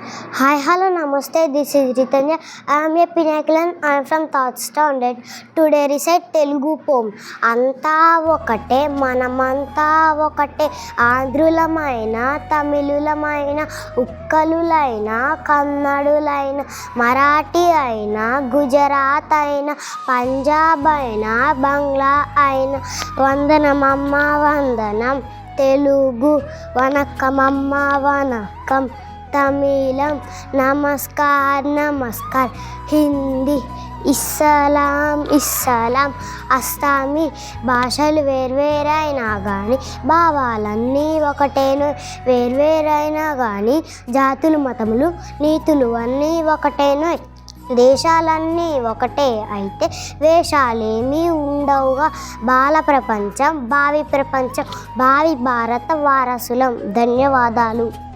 Hi, hello, namaste. This is Ritanya. I am a Pinnacle. I am from third standard. Today recite Telugu poem. అంతా ఒకటే మనమంతా ఒకటే ఆంధ్రులమైన తమిళులమైన ఉక్కలులైన కన్నడులైన మరాఠీ అయినా గుజరాత్ అయినా పంజాబ్ అయినా బంగ్లా అయినా వందనమమ్మ వందనం తెలుగు వనకమమ్మ వనకం తమిళం నమస్కార్ నమస్కార్. హిందీ ఇస్సలాం ఇస్సలాం. అస్సామీ భాషలు వేర్వేరైనా కానీ భావాలన్నీ ఒకటేను. వేర్వేరైనా కానీ జాతులు మతములు నీతులు అన్నీ ఒకటేను. దేశాలన్నీ ఒకటే అయితే వేషాలేమీ ఉండవుగా. బాల ప్రపంచం భావి ప్రపంచం భావి భారత వారసులం. ధన్యవాదాలు.